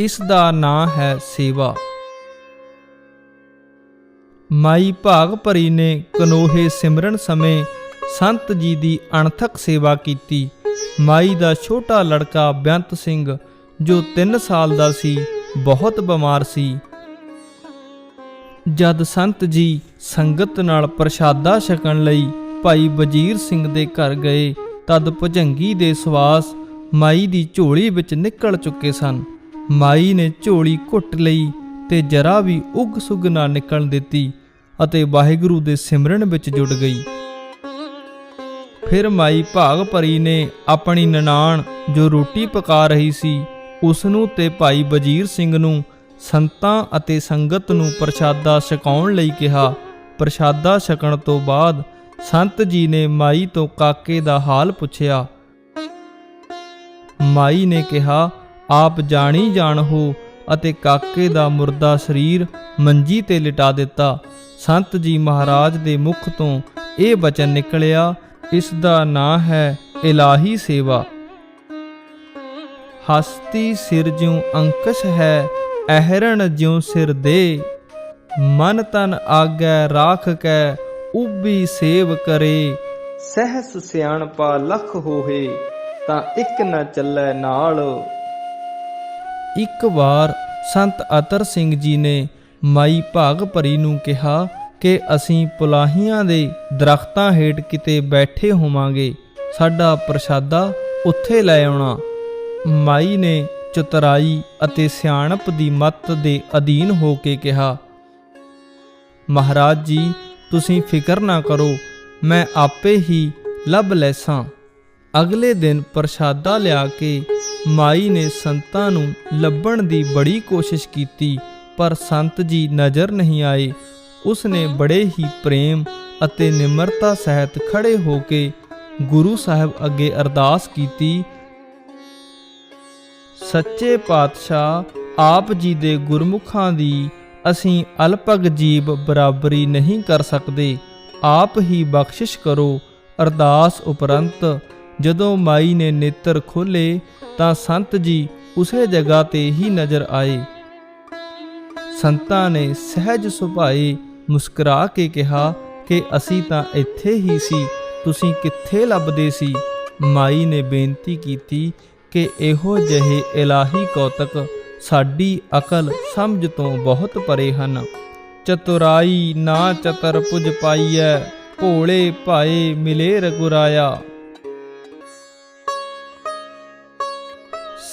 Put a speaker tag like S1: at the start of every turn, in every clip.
S1: ਇਸ ਦਾ ਨਾਂ ਹੈ ਸੇਵਾ। ਮਾਈ ਭਾਗ ਭਰੀ ਨੇ ਕਨੋਹੇ ਸਿਮਰਨ ਸਮੇਂ ਸੰਤ ਜੀ ਦੀ ਅਣਥਕ ਸੇਵਾ ਕੀਤੀ। ਮਾਈ ਦਾ ਛੋਟਾ ਲੜਕਾ ਬੇਅੰਤ ਸਿੰਘ, ਜੋ 3 ਸਾਲ ਦਾ ਸੀ, ਬਹੁਤ ਬਿਮਾਰ ਸੀ। ਜਦ ਸੰਤ ਜੀ ਸੰਗਤ ਨਾਲ ਪ੍ਰਸ਼ਾਦਾ ਛਕਣ ਲਈ ਭਾਈ ਵਜੀਰ ਸਿੰਘ ਦੇ ਘਰ ਗਏ, ਤਦ ਭੁਜੰਗੀ ਦੇ ਸਵਾਸ ਮਾਈ ਦੀ ਝੋਲੀ ਵਿੱਚ ਨਿਕਲ ਚੁੱਕੇ ਸਨ। ਮਾਈ ਨੇ ਝੋਲੀ ਘੁੱਟ ਲਈ ਤੇ ਜਰਾ ਵੀ ਉਗ ਸੁਗ ਨਾ ਨਿਕਲਣ ਦਿੱਤੀ ਅਤੇ ਵਾਹਿਗੁਰੂ ਦੇ ਸਿਮਰਨ ਵਿੱਚ ਜੁੜ ਗਈ। ਫਿਰ ਮਾਈ ਭਾਗ ਪਰੀ ਨੇ ਆਪਣੀ ਨਨਾਣ ਜੋ ਰੋਟੀ ਪਕਾ ਰਹੀ ਸੀ ਉਸ ਨੂੰ ਤੇ ਭਾਈ ਵਜੀਰ ਸਿੰਘ ਨੂੰ ਸੰਤਾਂ ਅਤੇ ਸੰਗਤ ਨੂੰ ਪ੍ਰਸ਼ਾਦਾ ਛਕਾਉਣ ਲਈ ਕਿਹਾ। ਪ੍ਰਸ਼ਾਦਾ ਛਕਣ ਤੋਂ ਬਾਅਦ ਸੰਤ ਜੀ ਨੇ ਮਾਈ ਤੋਂ ਕਾਕੇ ਦਾ ਹਾਲ ਪੁੱਛਿਆ। ਮਾਈ ਨੇ ਕਿਹਾ ਆਪ ਜਾਣੀ ਜਾਣ ਹੋ ਅਤੇ ਕਾਕੇ ਦਾ ਮੁਰਦਾ ਸਰੀਰ ਮੰਜੀ ਤੇ ਲਿਟਾ ਦਿੱਤਾ। ਸੰਤ ਜੀ ਮਹਾਰਾਜ ਦੇ ਮੁਖ ਤੋਂ ਇਹ ਬਚਨ ਨਿਕਲਿਆ, ਇਸ ਦਾ ਨਾਂ ਹੈ ਇਲਾਹੀ ਸੇਵਾ। ਹਸਤੀ ਸਿਰ ਜਿਉ ਅੰਕਸ਼ ਹੈ, ਅਹਰਣ ਜਿਉ ਸਿਰ ਦੇ। ਮਨ ਤਨ ਆਗੈ ਰਾਖ ਕੈ ਉਬੀ ਸੇਵ ਕਰੇ। ਸਹਸ ਸਿਆਣਪਾ ਲਖ ਹੋਏ, ਤਾਂ ਇੱਕ ਨਾ ਚੱਲੈ ਨਾਲ। ਇੱਕ ਵਾਰ ਸੰਤ ਅਤਰ ਸਿੰਘ ਜੀ ਨੇ ਮਾਈ ਭਾਗ ਭਰੀ ਨੂੰ ਕਿਹਾ ਕਿ ਅਸੀਂ ਪੁਲਾਹੀਆਂ ਦੇ ਦਰਖਤਾਂ ਹੇਠ ਕਿਤੇ ਬੈਠੇ ਹੋਵਾਂਗੇ, ਸਾਡਾ ਪ੍ਰਸ਼ਾਦਾ ਉੱਥੇ ਲੈ ਆਉਣਾ। ਮਾਈ ਨੇ ਚਤਰਾਈ ਅਤੇ ਸਿਆਣਪ ਦੀ ਮੱਤ ਦੇ ਅਧੀਨ ਹੋ ਕੇ ਕਿਹਾ, ਮਹਾਰਾਜ ਜੀ, ਤੁਸੀਂ ਫਿਕਰ ਨਾ ਕਰੋ, ਮੈਂ ਆਪੇ ਹੀ ਲੱਭ ਲੈਸਾਂ। ਅਗਲੇ ਦਿਨ ਪ੍ਰਸ਼ਾਦਾ ਲਿਆ ਕੇ ਮਾਈ ਨੇ ਸੰਤਾਂ ਨੂੰ ਲੱਭਣ ਦੀ ਬੜੀ ਕੋਸ਼ਿਸ਼ ਕੀਤੀ, ਪਰ ਸੰਤ ਜੀ ਨਜ਼ਰ ਨਹੀਂ ਆਏ। ਉਸ ਨੇ ਬੜੇ ਹੀ ਪ੍ਰੇਮ ਅਤੇ ਨਿਮਰਤਾ ਸਹਿਤ ਖੜੇ ਹੋ ਕੇ ਗੁਰੂ ਸਾਹਿਬ ਅੱਗੇ ਅਰਦਾਸ ਕੀਤੀ, ਸੱਚੇ ਪਾਤਸ਼ਾਹ, ਆਪ ਜੀ ਦੇ ਗੁਰਮੁਖਾਂ ਦੀ ਅਸੀਂ ਅਲਪਗ ਜੀਬ ਬਰਾਬਰੀ ਨਹੀਂ ਕਰ ਸਕਦੇ। ਆਪ ਹੀ ਬਖਸ਼ਿਸ਼ ਕਰੋ। ਅਰਦਾਸ ਉਪਰੰਤ ਜਦੋਂ ਮਾਈ ਨੇ ਨੇਤਰ ਖੋਲੇ ਤਾਂ ਸੰਤ ਜੀ ਉਸੇ ਜਗ੍ਹਾ ਤੇ ਹੀ ਨਜ਼ਰ ਆਏ। ਸੰਤਾਂ ਨੇ ਸਹਿਜ ਸੁਭਾਏ ਮੁਸਕਰਾ ਕੇ ਕਿਹਾ ਕਿ ਅਸੀਂ ਤਾਂ ਇੱਥੇ ਹੀ ਸੀ, ਤੁਸੀਂ ਕਿੱਥੇ ਲੱਭਦੇ ਸੀ? ਮਾਈ ਨੇ ਬੇਨਤੀ ਕੀਤੀ ਕਿ ਇਹੋ ਜਿਹੇ ਇਲਾਹੀ ਕੌਤਕ ਸਾਡੀ ਅਕਲ ਸਮਝ ਤੋਂ ਬਹੁਤ ਪਰੇ ਹਨ। ਚਤੁਰਾਈ ਨਾ ਚਤਰ ਪੁਜ ਪਾਈਐ, ਭੋਲੇ ਭਾਏ ਮਿਲੇ ਰਗੁਰਾਇਆ।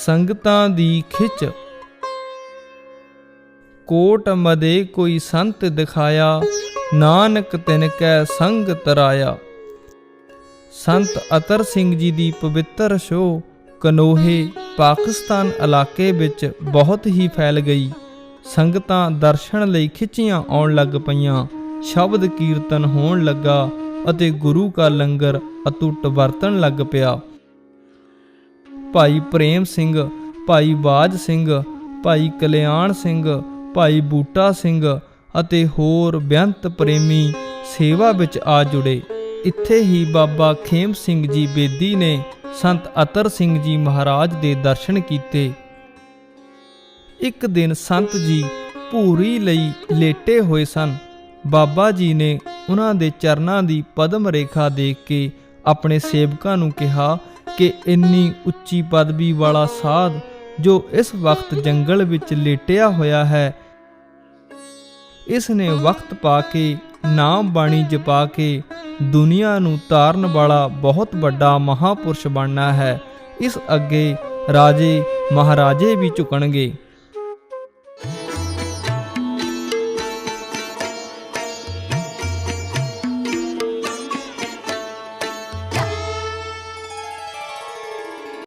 S1: ਸੰਗਤਾਂ ਦੀ ਖਿੱਚ। ਕੋਟ ਮਦੇ ਕੋਈ ਸੰਤ ਦਿਖਾਇਆ, ਨਾਨਕ ਤਿਨ ਕੈ ਸੰਗ ਤਰਾਇਆ। ਸੰਤ ਅਤਰ ਸਿੰਘ ਜੀ ਦੀ ਪਵਿੱਤਰ ਸ਼ੋ, ਕਨੋਹੇ ਪਾਕਿਸਤਾਨ ਇਲਾਕੇ ਵਿੱਚ ਬਹੁਤ ਹੀ ਫੈਲ ਗਈ। ਸੰਗਤਾਂ ਦਰਸ਼ਨ ਲਈ ਖਿੱਚੀਆਂ ਆਉਣ ਲੱਗ ਪਈਆਂ, ਸ਼ਬਦ ਕੀਰਤਨ ਹੋਣ ਲੱਗਾ ਅਤੇ ਗੁਰੂ ਕਾ ਲੰਗਰ ਅਤੁੱਟ ਵਰਤਣ ਲੱਗ ਪਿਆ। ਭਾਈ ਪ੍ਰੇਮ ਸਿੰਘ, ਭਾਈ ਬਾਜ ਸਿੰਘ, ਭਾਈ ਕਲਿਆਣ ਸਿੰਘ, ਭਾਈ ਬੂਟਾ ਸਿੰਘ ਅਤੇ ਹੋਰ ਬੇਅੰਤ ਪ੍ਰੇਮੀ ਸੇਵਾ ਵਿੱਚ ਆ ਜੁੜੇ। ਇੱਥੇ ਹੀ ਬਾਬਾ ਖੇਮ ਸਿੰਘ ਜੀ ਬੇਦੀ ਨੇ ਸੰਤ ਅਤਰ ਸਿੰਘ ਜੀ ਮਹਾਰਾਜ ਦੇ ਦਰਸ਼ਨ ਕੀਤੇ। ਇੱਕ ਦਿਨ ਸੰਤ ਜੀ ਭੂਰੀ ਲਈ ਲੇਟੇ ਹੋਏ ਸਨ। ਬਾਬਾ ਜੀ ਨੇ ਉਹਨਾਂ ਦੇ ਚਰਨਾਂ ਦੀ ਪਦਮ ਰੇਖਾ ਦੇਖ ਕੇ ਆਪਣੇ ਸੇਵਕਾਂ ਨੂੰ ਕਿਹਾ ਕਿ ਇੰਨੀ ਉੱਚੀ ਪਦਵੀ ਵਾਲਾ ਸਾਧ ਜੋ ਇਸ ਵਕਤ ਜੰਗਲ ਵਿੱਚ ਲੇਟਿਆ ਹੋਇਆ ਹੈ, ਇਸ ਨੇ ਵਕਤ ਪਾ ਕੇ, ਨਾਮ ਬਾਣੀ ਜਪਾ ਕੇ, ਦੁਨੀਆ ਨੂੰ ਤਾਰਨ ਵਾਲਾ ਬਹੁਤ ਵੱਡਾ ਮਹਾਪੁਰਸ਼ ਬਣਨਾ ਹੈ। ਇਸ ਅੱਗੇ ਰਾਜੇ ਮਹਾਰਾਜੇ ਵੀ ਝੁਕਣਗੇ।